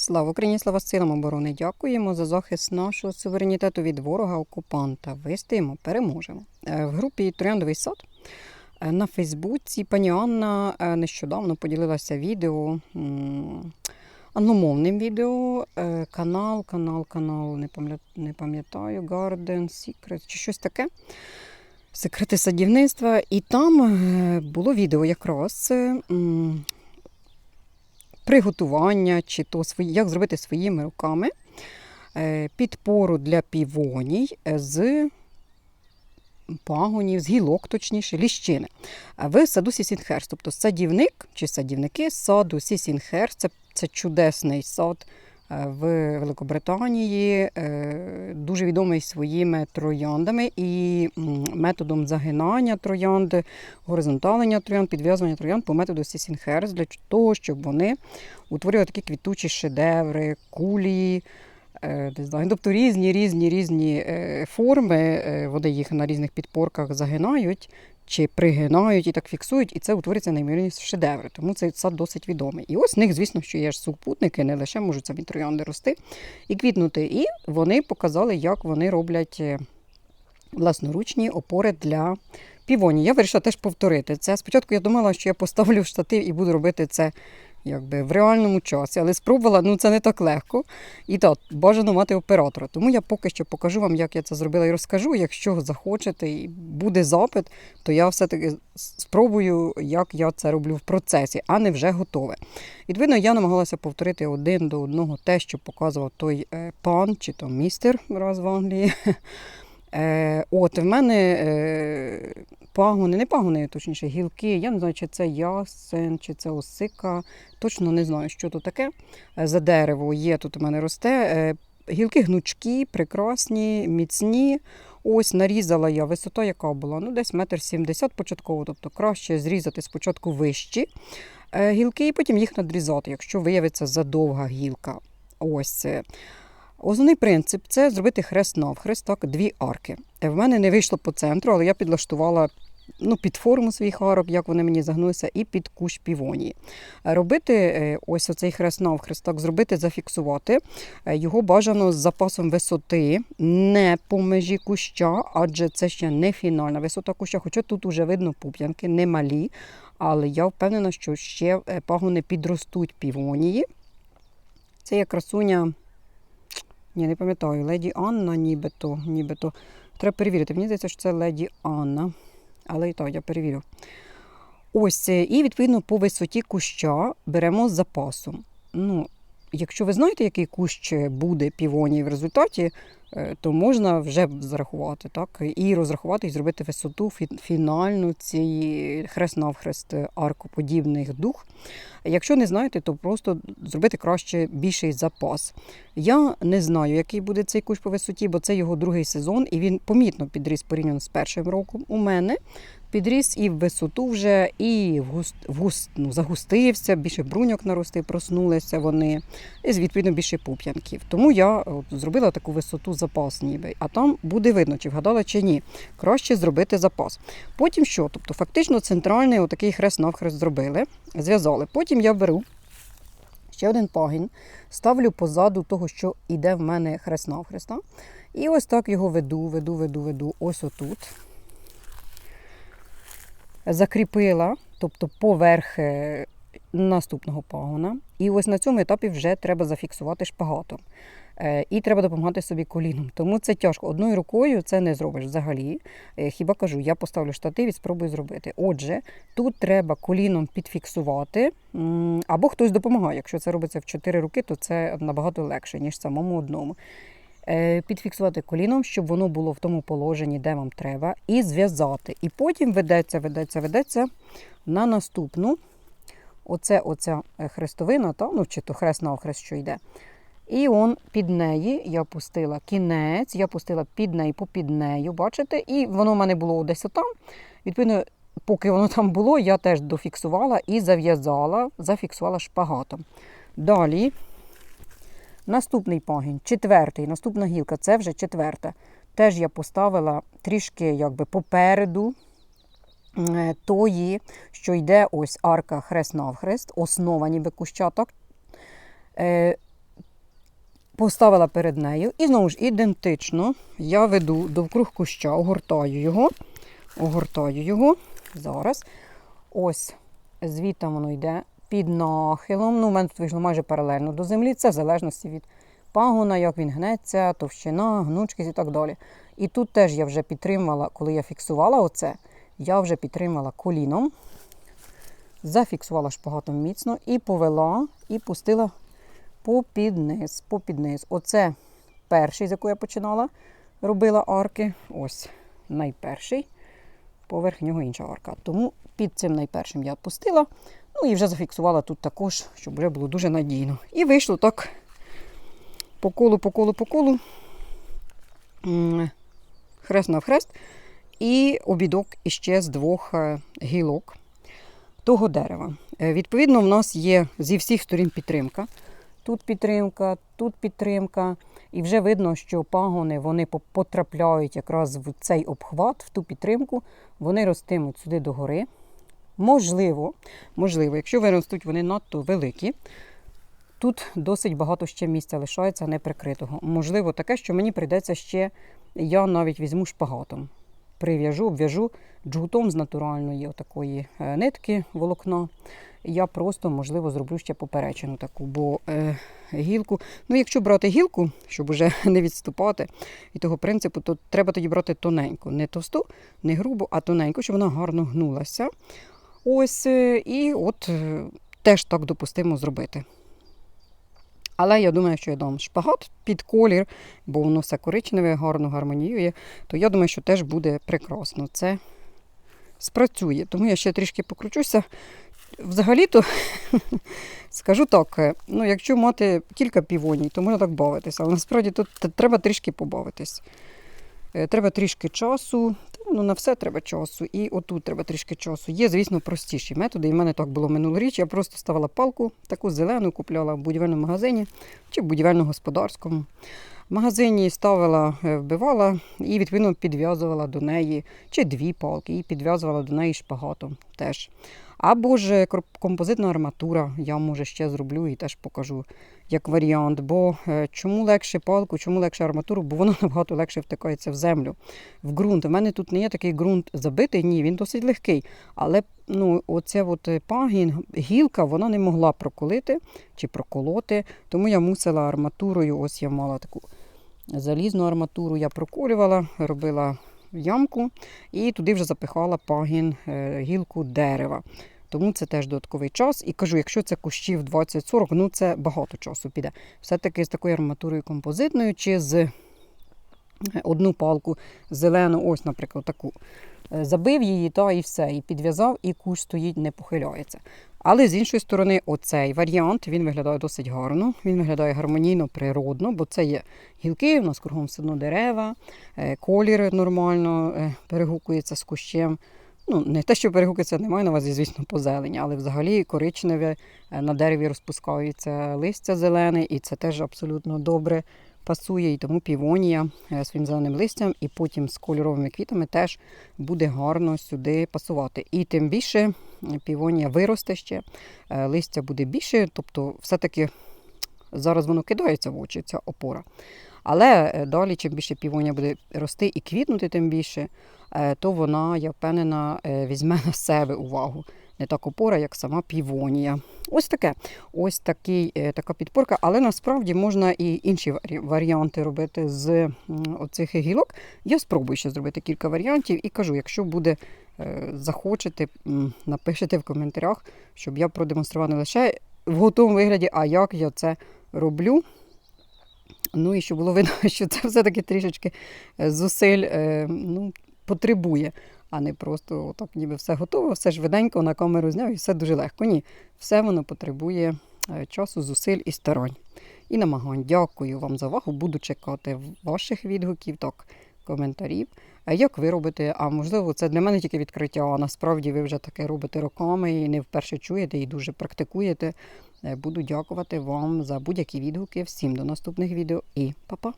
Слава Україні, слава силам оборони! Дякуємо за захист нашого суверенітету від ворога-окупанта. Вистоїмо, переможемо. Е, В групі Трояндовий сад е, на Фейсбуці пані Анна е, нещодавно поділилася відео, англомовним відео, канал, канал, канал, не пам'ятаю, Garden Secret чи щось таке. Секрети садівництва. І там було відео якраз. Приготування, чи то свої, як зробити своїми руками е, підпору для півоній е, з пагонів, з гілок, точніше, ліщини. В саду Сісінхерс, тобто садівник чи садівники саду Сісінхерс, це, це чудесний сад в Великобританії, е, дуже відомий своїми трояндами і методом загинання троянди, горизонталення троянд, підв'язування троянд по методу Сісінхерст для того, щоб вони утворювали такі квітучі шедеври, кулі. е, Тобто різні, різні, різні е, форми, е, вони їх на різних підпорках загинають чи пригинають і так фіксують, і це утворюється неймовірні шедеври. Тому цей сад досить відомий. І ось в них, звісно, що є ж супутники, не лише можуть самі троянди рости і квітнути. І вони показали, як вони роблять е, власноручні опори для півоні. Я вирішила теж повторити це. Спочатку я думала, що я поставлю штатив і буду робити це якби в реальному часі, але спробувала, ну це не так легко. І так, бажано мати оператора. Тому я поки що покажу вам, як я це зробила, і розкажу. Якщо захочете і буде запит, то я все-таки спробую, як я це роблю в процесі, а не вже готове. Відповідно, я намагалася повторити один до одного те, що показував той е, пан чи то містер раз в Англії. Е, от, в мене е, пагони, не пагони, точніше, гілки. Я не знаю, чи це ясен, чи це осика. Точно не знаю, що то таке. Е, За дерево є, тут у мене росте. Е, гілки гнучкі, прекрасні, міцні. Ось нарізала я висота, яка була, ну десь метр сімдесят початково, тобто краще зрізати спочатку вищі е, гілки і потім їх надрізати, якщо виявиться задовга гілка. Ось. Основний принцип це зробити хрест навхрест, так, дві арки. В мене не вийшло по центру, але я підлаштувала ну, під форму своїх арок, як вони мені загнулися, і під кущ півонії. Робити е, ось оцей хрест навхрест, так, зробити, зафіксувати. Е, Його бажано з запасом висоти, не по межі куща, адже це ще не фінальна висота куща, хоча тут вже видно пуп'янки, не малі. Але я впевнена, що ще е, пагони підростуть півонії. Це є красуня. Ні, не пам'ятаю, леді Анна, нібито, нібито. Треба перевірити. Мені здається, що це леді Анна. Але і то я перевірю. Ось, е, і відповідно по висоті куща беремо з запасом. Ну, якщо ви знаєте, який кущ буде півоній в результаті, е, то можна вже зарахувати, так? І розрахувати і зробити висоту фінальну цієї хрест-навхрест е, аркоподібних дух. Якщо не знаєте, то просто зробити краще більший запас. Я не знаю, який буде цей кущ по висоті, бо це його другий сезон, і він помітно підріс порівняно з першим роком у мене. Підріс і в висоту вже, і в густ, в густ, ну, загустився, більше бруньок нарости, проснулися вони, і відповідно більше пуп'янків. Тому я от, зробила таку висоту запас ніби. А там буде видно, чи вгадала, чи ні. Краще зробити запас. Потім що? Тобто, фактично центральний отакий хрест-навхрест зробили, зв'язали. Потім я беру ще один пагінь, ставлю позаду того, що йде в мене хрест-навхреста. І ось так його веду, веду, веду, веду. Ось отут. Закріпила, тобто поверх е, наступного пагона. І ось на цьому етапі вже треба зафіксувати шпагатом. Е, І треба допомагати собі коліном. Тому це тяжко. Одною рукою це не зробиш взагалі. Е, Хіба кажу, я поставлю штатив і спробую зробити. Отже, тут треба коліном підфіксувати, або хтось допомагає. Якщо це робиться в чотири руки, то це набагато легше, ніж самому одному. Е, Підфіксувати коліном, щоб воно було в тому положенні, де вам треба, і зв'язати. І потім ведеться, ведеться, ведеться на наступну. Оце оця е, хрестовина, та, ну, чи то хрест навхрест, що йде. І он під неї я пустила кінець, я пустила під неї, попід нею, бачите? І воно в мене було десь отам. Відповідно, поки воно там було, я теж дофіксувала і зав'язала, зафіксувала шпагатом. Далі наступний пагінь, четвертий, наступна гілка, це вже четверта. Теж я поставила трішки якби попереду тої, що йде ось арка хрест навхрест, основа ніби кущаток. Е, поставила перед нею. І знову ж ідентично я веду довкруг куща, огортаю його. Огортаю його. Зараз. Ось звідти воно йде під нахилом. Ну, у мене тут вийшло майже паралельно до землі. Це в залежності від пагона, як він гнеться, товщина, гнучкість і так далі. І тут теж я вже підтримала, коли я фіксувала оце, я вже підтримала коліном, зафіксувала шпагатом міцно і повела, і пустила попід низ, попід низ. Оце перший, з якого я починала, робила арки. Ось найперший. Поверх нього інша арка. Тому під цим найпершим я пустила. Ну і вже зафіксувала тут також, щоб вже було дуже надійно. І вийшло так по колу, по колу, по колу. Хрест навхрест. І обідок іще з двох е, гілок того дерева. Е, Відповідно, в нас є зі всіх сторін підтримка. Тут підтримка, тут підтримка. І вже видно, що пагони вони потрапляють якраз в цей обхват, в ту підтримку, вони ростимуть сюди догори. Можливо, можливо, якщо виростуть вони надто великі, тут досить багато ще місця лишається неприкритого. Можливо, таке, що мені прийдеться ще, я навіть візьму шпагатом. Прив'яжу, обв'яжу джгутом з натуральної отакої е, нитки волокна. Я просто, можливо, зроблю ще поперечину таку, бо е, гілку. Ну, якщо брати гілку, щоб уже не відступати від того принципу, то треба тоді брати тоненьку. Не товсту, не грубу, а тоненьку, щоб вона гарно гнулася. Ось, е, і от е, теж так допустимо зробити. Але я думаю, що я дам шпагат під колір, бо воно все коричневе, гарно гармоніює, то я думаю, що теж буде прекрасно. Це спрацює. Тому я ще трішки покручуся. Взагалі-то скажу так: е, ну, якщо мати кілька півоній, то можна так бавитися. Але насправді тут треба трішки побавитись. Е, Треба трішки часу, ну на все треба часу. І отут треба трішки часу. Є, звісно, простіші методи. І в мене так було минулоріч. Я просто ставила палку, таку зелену, купляла в будівельному магазині чи в будівельно-господарському. В магазині ставила, е, вбивала і відповідно підв'язувала до неї чи дві палки, і підв'язувала до неї шпагатом теж. Або ж композитна арматура, я може ще зроблю і теж покажу як варіант. Бо е, чому легше палку, чому легше арматуру? Бо воно набагато легше втикається в землю, в ґрунт. У мене тут не є такий ґрунт забитий, ні, він досить легкий. Але ну, оце от е, пагін, гілка, вона не могла проколити чи проколоти, тому я мусила арматурою, ось я мала таку залізну арматуру, я проколювала, робила ямку і туди вже запихала пагін, е, гілку дерева. Тому це теж додатковий час. І кажу, якщо це кущів 20-40, ну це багато часу піде. Все-таки з такою арматурою композитною чи з е, одну палку зелену, ось, наприклад, таку. е, Забив її та і все, і підв'язав, і кущ стоїть, не похиляється. Але з іншої сторони, оцей варіант він виглядає досить гарно, він виглядає гармонійно, природно, бо це є гілки, у нас кругом все одно дерева, е, колір нормально е, перегукується з кущем. Ну, не те, що перегукується, немає на увазі, звісно, по але взагалі коричневе е, на дереві розпускається листя зелене, і це теж абсолютно добре пасує. І тому півонія своїм зеленим листям і потім з кольоровими квітами теж буде гарно сюди пасувати. І тим більше півонія виросте ще, е, листя буде більше, тобто все-таки зараз воно кидається в очі, ця опора. Але е, далі, чим більше півонія буде рости і квітнути, тим більше, е, то вона, я впевнена, візьме на себе увагу. Не так опора, як сама півонія. Ось таке. Ось такий, така підпорка, але насправді можна і інші варі- варіанти робити з оцих гілок. Я спробую ще зробити кілька варіантів і кажу, якщо буде захочете, м, напишете в коментарях, щоб я продемонструвала не лише в готовому вигляді, а як я це роблю. Ну і щоб було видно, що це все-таки трішечки е, зусиль е, ну, потребує, а не просто отак ніби все готово, все ж виденько на камеру зняв і все дуже легко. Ні, все воно потребує е, часу, зусиль і старань. І намагань. Дякую вам за увагу. Буду чекати ваших відгуків, так, коментарів. Як ви робите? А можливо, це для мене тільки відкриття, а насправді ви вже таке робите роками і не вперше чуєте і дуже практикуєте. Е, Буду дякувати вам за будь-які відгуки. Всім до наступних відео і па-па!